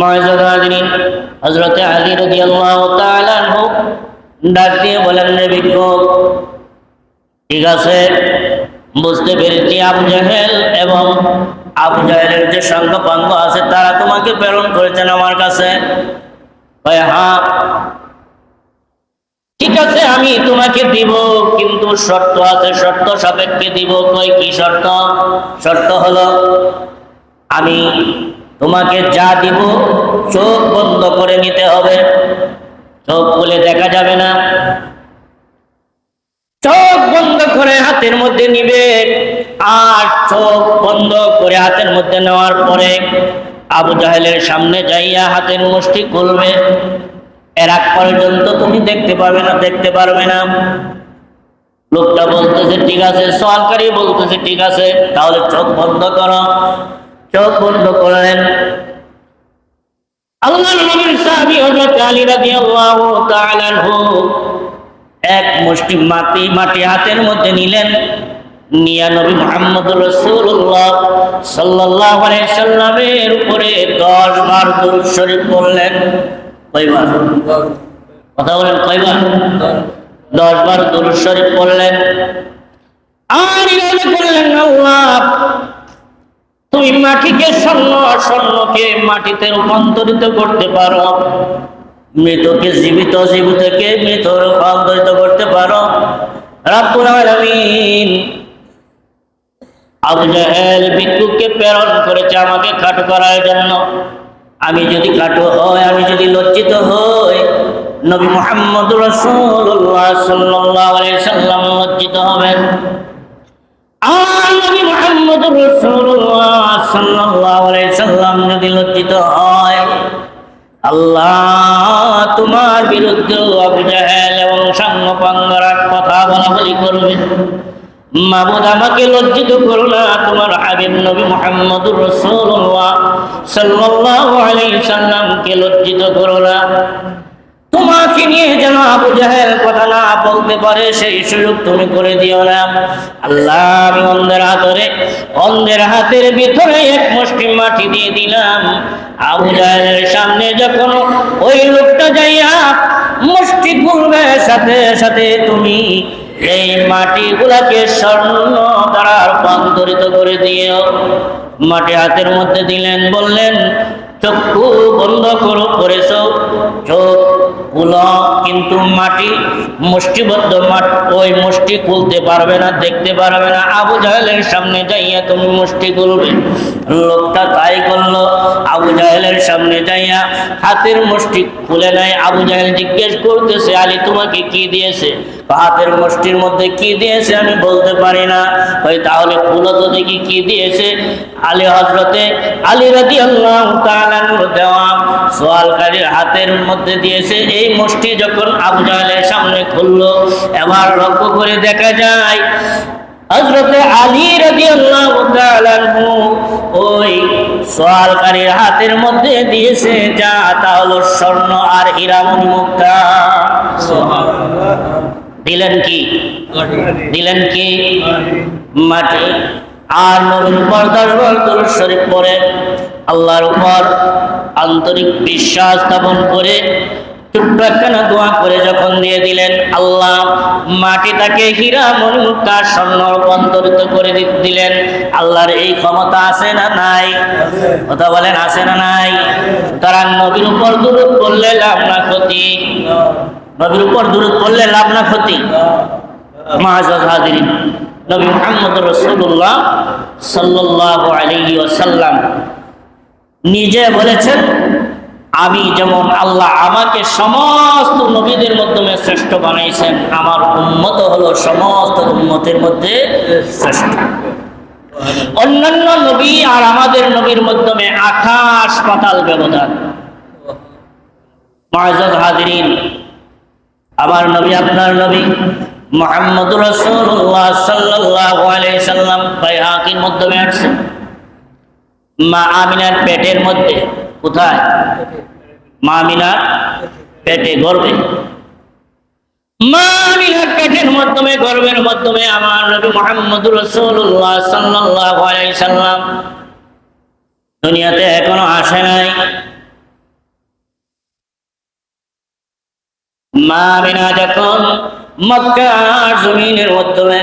মহাজাদিন হজরতে আলী রদি আল্লাহ ডাক বলেন রে বিক্ষোভ ঠিক আছে, বুঝতে পেরেছি আবু জাহেল এবং আবু জাহেলের যে সঙ্গপাঙ্গ আছে, তারা তোমাকে প্রেরণ করেছেন আমার কাছে। হ্যাঁ ঠিক আছে, আমি তোমাকে দিব, কিন্তু শর্ত আছে, শর্ত সাপেক্ষে দিব। কই কি শর্ত? শর্ত হলো, আমি তোমাকে যা দিব, চোখ বন্ধ করে নিতে হবে। চোখ বলে দেখা যাবে না। চোখ বন্ধ করে হাতের মধ্যে নিবে আর চোখ বন্ধ করে হাতের মধ্যে নেওয়ার পরে আবু জাহেলের সামনে যাইয়া হাতের মুষ্টি খুলবে। এর আগ পর্যন্ত তুমি দেখতে পাবে না, দেখতে পারবে না। লোকটা বলতেছে, ঠিক আছে। সরকারি বলতেছে, ঠিক আছে। তাহলে চোখ বন্ধ করো। চোখ বন্ধ করলেন আল্লাহ নবীর সাহাবী হযরত আলী রাদিয়াল্লাহু তাআলা এক মুষ্টি মাটি মাটি হাতের মধ্যে নিলেন। নিয়া নবী মুহাম্মদ রাসূলুল্লাহ সাল্লাল্লাহু আলাইহি সাল্লামের উপরে 10 বার দরুদ শরীফ পড়লেন। কয়বার? কথা বলেন কয়বার? 10 বার দরুদ শরীফ পড়লেন। আর করলেন আল্লাহ। তুমি মাটিকে স্বর্ণ, স্বর্ণকে মাটিতে রূপান্তরিত করতে পারো। মৃতকে জীবিত, জীবিতকে মৃত রূপান্তরিত করতে পারো। ভিক্ষুককে প্রেরণ করেছে আমাকে খাটো করার জন্য। আমি যদি খাটো হই, আমি যদি লজ্জিত হই, নবী মুহাম্মদ রাসূলুল্লাহ সাল্লাল্লাহু সাল্লাম লজ্জিত হবেন। নবী মুহাম্মদ সাল্লাম যদি লজ্জিত হয়, আল্লাহ তোমার বিরুদ্ধে আবু জাহেল এবং সাঙ্গপাঙ্গরা কথা বলা বলি করবে। মাবুদ আমাকে লজ্জিত করো না, তোমার হাবিব নবী মুহাম্মদুর রাসূলুল্লাহ সাল্লাল্লাহু আলাইহি লজ্জিত করো না। তোমাকে নিয়ে যেন আবু জাহেল কথা না বলতে পারে, সেই সুযোগ তুমি করে দিও না। আল্লাহ, আমি অন্ধের হাতরে অন্ধের হাতের ভিতরে এক মুষ্টি মাটি দিয়ে দিলাম। আবু জাহেলের সামনে যখন ওই লোকটা যাইয়া মুষ্টি খুলবে, সাথে সাথে তুমি এই মাটিগুলাকে স্বর্ণ দ্বারা রূপান্তরিত করে দিও মাটি হাতের মধ্যে দিলেন, বললেন, চক্ষু বন্ধ করো করেছ চোখ কিন্তু মাটি, মুষ্টিবদ্ধ মাঠ, ওই মুষ্টি খুলতে পারবে না, দেখতে পারবে না। আবু জাহেলের সামনে যাইয়া তুমি মুষ্টি খুলবে। লোকটা তাই করল, আবু জাহেলের সামনে যাইয়া হাতের মুষ্টি খুলে নেয়। আবু জাহেল জিজ্ঞেস করতেছে, আলী, তোমাকে কি দিয়েছে? হাতের মুষ্টির মধ্যে কি দিয়েছে আমি বলতে পারি না। ওই তাহলে খুলো তো দেখি কি দিয়েছে। আলী হজরতে আলী রাজি আল্লাহ দেওয়া সোয়ালকারীর হাতের মধ্যে দিয়েছে এই মুষ্টি যখন আবু জাহেলের সামনে খুললো, এবার লক্ষ্য করে দেখা যায় হজরতে আলী রাজি আল্লাহ ওই সোয়ালকারীর হাতের মধ্যে দিয়েছে, যা তা হলো স্বর্ণ আর হীরামণি মুক্তা। দিলেন কি? দিলেন কি? মাটি। আর নবীর উপর দরবার দরুদ শরীফ পড়ে, আল্লাহর উপর আন্তরিক বিশ্বাস স্থাপন করে ছোট্ট একখানা দোয়া করে যখন দিয়ে দিলেন? আল্লাহ মাটিটাকে হীরা মণিমুক্তা স্বর্ণ রূপান্তরিত করে দিলেন। আল্লাহর এই ক্ষমতা আছে না নাই? কথা বলেন, আছে না নাই? তারা নবীর উপর দূরত করলে লাভ না ক্ষতি। নবীর উপর দূরত করলে লাভ না ক্ষতি? মাহাজাজ হাজিরিন। নবী মুহাম্মদ রসুল্লাহ সাল্লাল্লাহু আলাইহি ওয়াসাল্লাম নিজে বলেছেন আমি যেমন আল্লাহ আমাকে সমস্ত নবীদের মাধ্যমে শ্রেষ্ঠ বানাইছেন, আমার উন্মত হলো সমস্ত উন্মতের মধ্যে শ্রেষ্ঠ। অন্যান্য নবী আর আমাদের নবীর মাধ্যমে আকাশ পাতাল ব্যবধান। হাজিরিন, আমার নবী, আপনার নবী মোহাম্মদ রসুল্লাহ আলাইহি সাল্লাম বাইহাকির মাধ্যমে আসছে মা আমিনার পেটের মধ্যে, কোথায়? মা মিনার পেটে গর্বে। মা মিনার পেটের মাধ্যমে, গর্বের মাধ্যমে আমার নবী রসুল্লাহ সাল্লাহ সাল্লাম দুনিয়াতে এখনও আসে নাই। মা মিনা যখন মক্কার জমিনের মাধ্যমে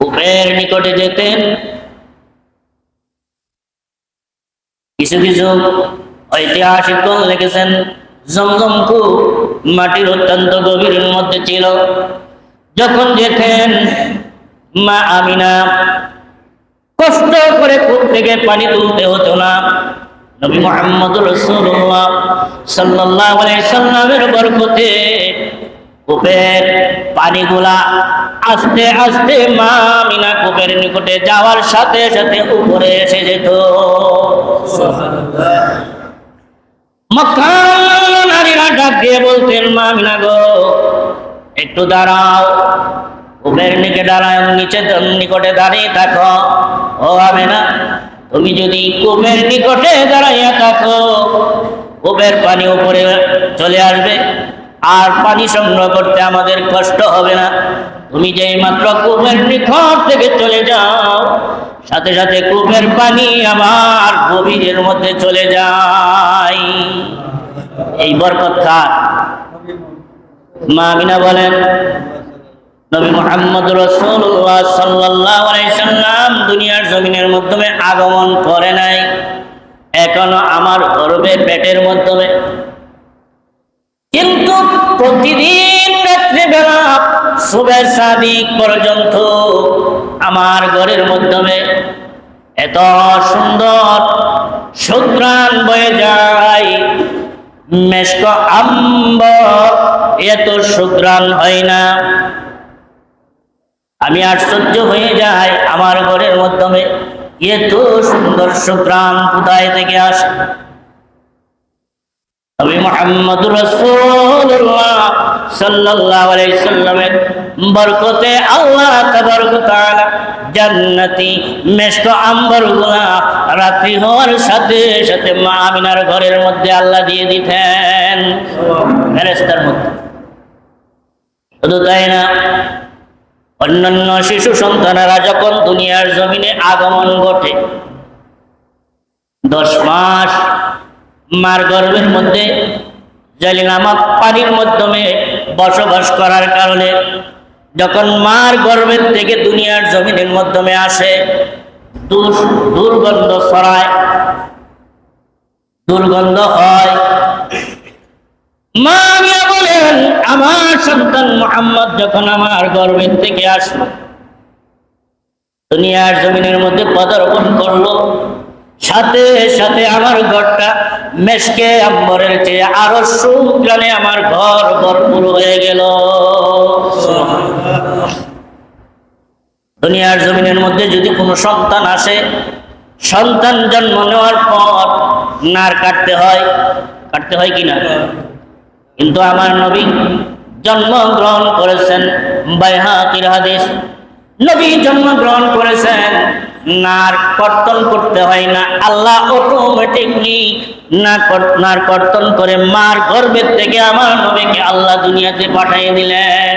উপরের নিকটে যেতেন কিছু কিছু ঐতিহাসিকগণ লিখেছেন। জমজম কূপ মাটির অত্যন্ত গভীরের মধ্যে ছিল। যখন যেতেন মা আমিনা, কষ্ট করে কূপ থেকে পানি তুলতে হতো না। নবী মোহাম্মদ রসুল্লাহ সাল্লাহ সাল্লামের বরকতে কূপের পানিগুলা আস্তে আস্তে মা মিনা কূপের নিকটে যাওয়ার সাথে সাথে উপরে এসে যেত। নারীরা ডাক দিয়ে বলতেন মা মিনা গো একটু দাঁড়াও। কূপের নিকে দাঁড়ায় নিচে নিকটে দাঁড়িয়ে থাকো। ও হবে না তুমি যদি কূপের নিকটে দাঁড়াইয়া থাকো কূপের পানি উপরে চলে আসবে। আর পানি সংগ্রহ করতে আমাদের কষ্ট হবে না। তুমি যেই মাত্র কূপের নিকট থেকে চলে যাও, সাথে সাথে কূপের পানি আমার গভীরের মধ্যে চলে যায়। এই বরকত খান মা আমিনা বলেন, নবী মোহাম্মদ রসুল্লাহ সাল্লাহ সাল্লাম দুনিয়ার জমিনের মাধ্যমে আগমন করে নাই। এখনও আমার গর্বের পেটের মাধ্যমে। কিন্তু প্রতিদিন রাত্রিবেলা শুভের সাদিক পর্যন্ত আমার ঘরের মাধ্যমে এত সুন্দর সুগ্রাণ বয়ে যায়। মেশক আম্ব, এত সুগ্রাণ হয় না। আমি আশ্চর্য হয়ে যাই আমার ঘরের মাধ্যমে। এত সুন্দর সুগ্রাম কোথায় থেকে আসে? মেশক আম্বরগুলা রাত্রি হওয়ার সাথে সাথে মা আমিনার ঘরের মধ্যে আল্লাহ দিয়ে দিতেন। শুধু তাই না, অন্যান্য শিশু সন্তানেরা যখন দুনিয়ার জমিনে আগমন ঘটে, দশ মাস মার গর্ভের মধ্যে জালি নামক পানির মাধ্যমে বসবাস করার কারণে যখন মার গর্ভের থেকে দুনিয়ার জমিনের মাধ্যমে আসে দুর্গন্ধ ছড়ায়। দুর্গন্ধ হয়। মা বলেন, আমার সন্তান মোহাম্মদ যখন আমার গর্ভের থেকে আসলো, দুনিয়ার জমিনের মধ্যে পদার্পণ করল সাথে সাথে আমার ঘরটা মেশকে আম্বরের চেয়ে আরও সুগ্রানে আমার ঘর ভরপুর হয়ে গেল। দুনিয়ার জমিনের মধ্যে যদি কোনো সন্তান আসে, সন্তান জন্ম নেওয়ার পর নার কাটতে হয়। কাটতে হয় কিনা? কিন্তু আমার নবী জন্মগ্রহণ করেছেন বাইহাকির হাদিস। নবী জন্মগ্রহণ করেছেন। নার কর্তন করতে হয় না। আল্লাহ অটোমেটিকলি না নার কর্তন করে মার গর্ভের থেকে আমার নবীকে আল্লাহ দুনিয়াতে পাঠিয়ে দিলেন।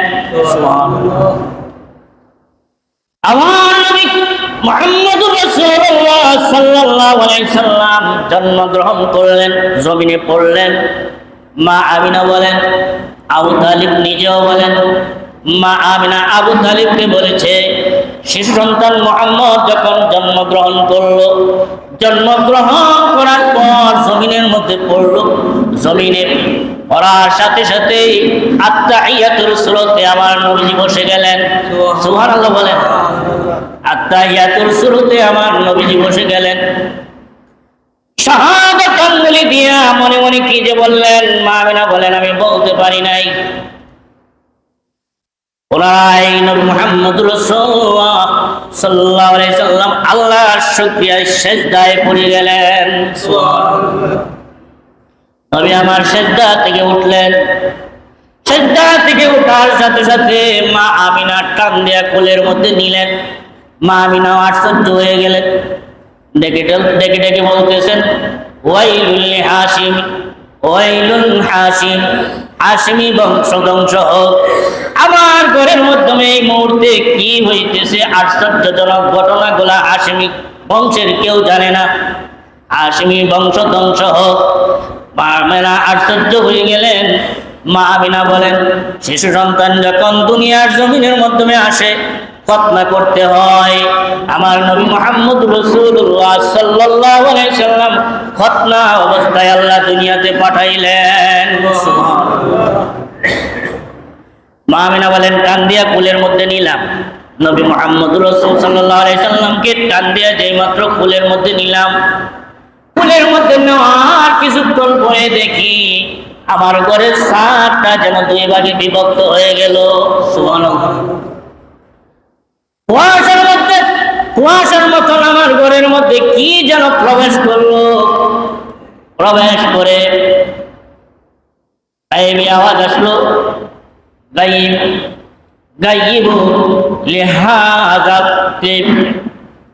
জন্মগ্রহণ করলেন, জমিনে পড়লেন। মা আমিনা বলেন, আবু তালিব নিজেও বলেন, মা আমিনা আবু তালিবকে বলেছে শিশু সন্তান মোহাম্মদ যখন জন্মগ্রহণ করল, জন্মগ্রহণ করার পর জমিনের মধ্যে পড়ল। জমিনে পড়ার সাথে সাথে আত্মাহিয়াতুর স্রোতে আমার নবীজি বসে গেলেন। সুবহানাল্লাহ বলেন। আত্মাহিয়াতুর শুরুতে আমার নবীজি বসে গেলেন। শাহাদাত আঙ্গুলি দিয়া মনে মনে কি যে বললেন, মা আমিনা বলেন, আমি বলতে পারি নাই। ওনারাই মুহাম্মদ রাসূলুল্লাহ সাল্লাল্লাহু আলাইহি সাল্লাম আল্লাহর শুকরিয়ায় সেজদায় পড়ে গেলেন। নবী আমার সেজদা থেকে উঠলেন। সেজদা থেকে ওঠার সাথে সাথে মা আমিনা টান দিয়া কোলের মধ্যে নিলেন। মা আমিনা আশ্চর্য হয়ে গেলেন। ডেকে ডেকে ডেকে বলতেছেন ওয়াইলুল হাসিম ওয়াইলুল হাসিম হাসিমি বংশ ধ্বংস হোক আমার ঘরের মাধ্যমে এই মুহূর্তে কি হইতেছে, আশ্চর্যজনক ঘটনাগুলা হাসিমি বংশের কেউ জানে না। হাসিমি বংশ ধ্বংস হোক মা আশ্চর্য হয়ে গেলেন। মা বলেন, শিশু সন্তান যখন দুনিয়ার জমিনের মাধ্যমে আসে, খতনা করতে হয়। আমার নবী মোহাম্মদ রসুল্লাহ খতনা অবস্থায় আল্লাহ দুনিয়াতে পাঠাইলেন। মা আমিনা বলেন টান দিয়া কুলের মধ্যে নিলাম। নবী মোহাম্মদ রসুল সাল্লামকে টান দিয়া যেই মাত্র কুলের মধ্যে নিলাম। কুলের মধ্যে নেওয়ার কিছুক্ষণ পরে দেখি আমার ঘরের সাতটা যেন দুই ভাগে বিভক্ত হয়ে গেল। কুয়াশার মধ্যে, কুয়াশার মতন আমার ঘরের মধ্যে কি যেন প্রবেশ করল। প্রবেশ করে আওয়াজ আসলো। গাইব গাইব লিহাজা তিব।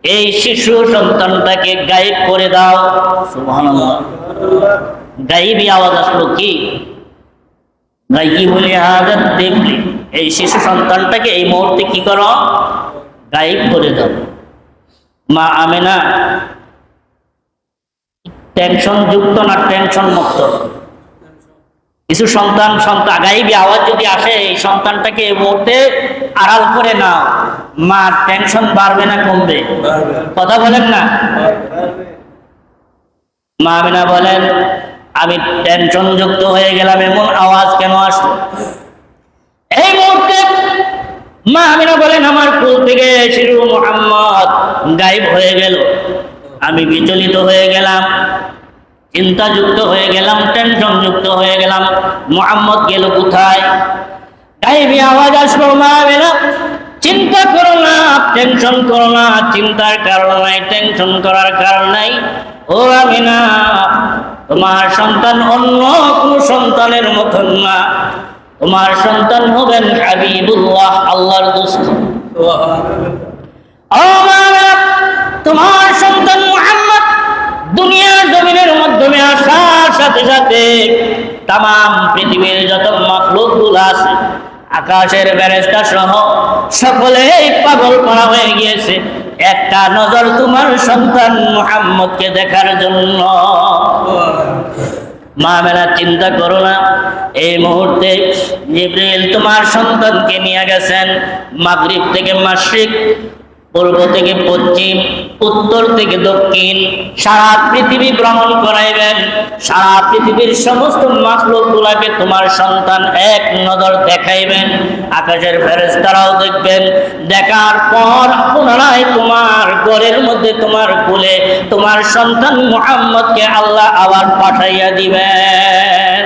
এই শিশু সন্তানটাকে গায়েব করে দাও। সুবহানাল্লাহ। গাইবী আওয়াজ আসলো কি? গাইব লিহাজা তিব। এই শিশু সন্তানটাকে এই মুহূর্তে কি করো? গায়েব করে দাও। মা আমেনা টেনশন যুক্ত না টেনশন মুক্ত কিছু সন্তান সন্তান গাইবি আওয়াজ যদি আসে, এই সন্তানটাকে এই মুহূর্তে আড়াল করে নাও। মা টেনশন বাড়বে না, কমবে। কথা বলেন না? মা আমিনা বলেন, আমি টেনশন যুক্ত হয়ে গেলাম, এমন আওয়াজ কেন আসলো? এই মুহূর্তে মা আমিনা বলেন, আমার কুল থেকে শিরু মোহাম্মদ গায়েব হয়ে গেল। আমি বিচলিত হয়ে গেলাম। চিন্তাযুক্ত হয়ে গেলাম টেনশন যুক্ত হয়ে গেলাম। মোহাম্মদ গেল কোথায়? আওয়াজ আসলো মা আমিনা চিন্তা করো না টেনশন করো না চিন্তার কারণ নাই টেনশন করার কারণ নাই। ও আমিনা তোমার সন্তান অন্য কোনো সন্তানের মতন না। তোমার সন্তান হবেন হাবিবুল্লাহ আল্লাহর আমিনা, তোমার সন্তান মুহাম্মদ আসার সাথে তাম পৃথিবীর যত মখলুকগুলো আছে, আকাশের ব্যারেস্তা সহ সকলেই পাগল করা হয়ে গিয়েছে। একটা নজর তোমার সন্তান মুহাম্মদকে দেখার জন্য। মা মেলা চিন্তা করো না, এই মুহূর্তে জিব্রিল তোমার সন্তানকে নিয়ে গেছেন। মাগরিব থেকে মাসিক পূর্ব থেকে পশ্চিম, উত্তর থেকে দক্ষিণ, সারা পৃথিবী ভ্রমণ করাইবেন। সারা পৃথিবীর সমস্ত মাখলুক গুলাকে তোমার সন্তান এক নজর দেখাইবেন। আকাশের ফেরেস্তারাও দেখবেন। দেখার পর পুনরায় তোমার ঘরের মধ্যে তোমার কুলে তোমার সন্তান মুহাম্মদকে আল্লাহ আবার পাঠাইয়া দিবেন।